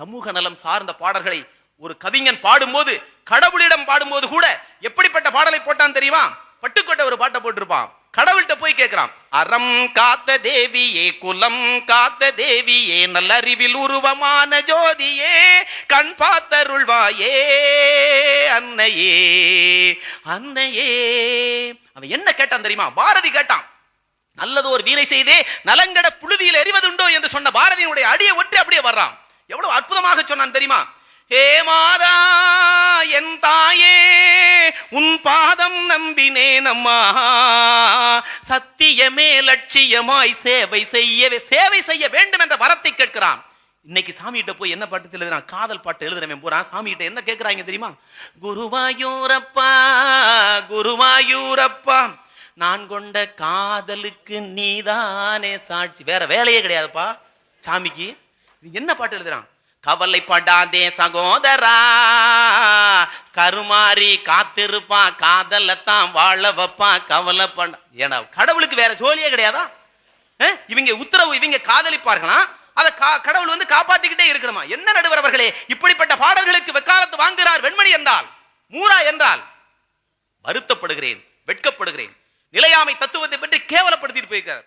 சமூக நலம் சார்ந்த பாடல்களை ஒரு கவிஞன் பாடும்போது கடவுளிடம் பாடும்போது கூட எப்படிப்பட்ட பாடலை போட்டான் தெரியுமா? பட்டுக்கோட்டை ஒரு பாட்டை போட்டிருப்பான். கடவுள்கிட்ட போய் கேட்கிறான் அறம் காத்த தேவியே குலம் காத்த தேவியே நல்லறிவில் உருவமான ஜோதியே கண் பார்த்தருள்வாயே அன்னையே அன்னையே. அவன் என்ன கேட்டான் தெரியுமா? பாரதி கேட்டான் நல்லது ஒரு வீணை செய்தே நலங்கட புழுதியில் எறிவதுண்டோ? என்று சொன்ன பாரதியினுடைய அடியை ஒற்றி அப்படியே வர்றான். எவ்வளவு அற்புதமாக சொன்னான் தெரியுமா? ஹே மாதா என் தாயே உன் பாதம் நம்பினேன் அம்மா. சத்தியமே லட்சியமாய் சேவை செய்ய சேவை செய்ய வேண்டும் என்ற வரத்தை கேட்கிறான். இன்னைக்கு சாமிகிட்ட போய் என்ன பாட்டு எழுதுறான்? காதல் பாட்டு எழுதுறவன் போறான் சாமிகிட்ட என்ன கேட்கறாங்க தெரியுமா? குருவாயூரப்பா குருவாயூரப்பா நான் கொண்ட காதலுக்கு நீதானே சாட்சி. வேற வேலையே கிடையாதுப்பா சாமிக்கு. என்ன பாட்டு எழுதுறான்? கவலைப்படாதே சகோதரா கருமாறி காத்திருப்பான் காதலத்தான் வாழ வைப்பான் கவலைப்பட ஏன்னா கடவுளுக்கு வேற ஜோலியே கிடையாதா? இவங்க உத்தரவு இவங்க காதலிப்பார்களாம் அதை கா- கடவுள் வந்து காப்பாத்திக்கிட்டே இருக்கணுமா? என்ன நடுவர் அவர்களே இப்படிப்பட்ட பாடல்களுக்கு வெக்காலத்து வாங்குகிறார் வெண்மணி என்றால் மூரா என்றால் வருத்தப்படுகிறேன் வெட்கப்படுகிறேன். நிலையாமை தத்துவத்தை பற்றி கேவலப்படுத்திட்டு போயிருக்கிறார்